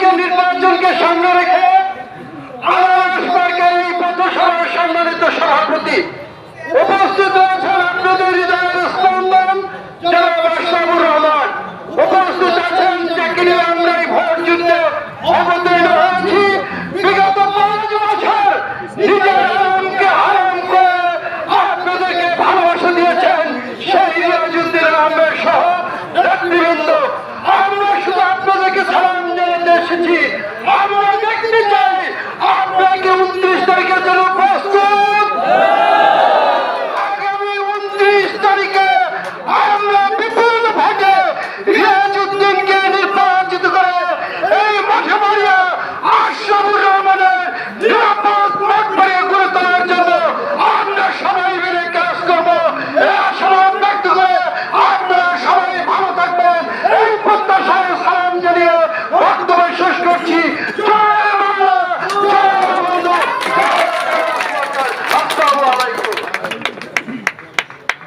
আগামীকাল নির্বাচনকে সামনে রেখে সরকারের এই পথসভার সম্মানিত সভাপতি উপস্থিত আছেন আপনাদের হৃদয়ের স্পন্দন রহমান। উপস্থিত আছেন আমরা এই vote Benji. Eu aqui! Tô!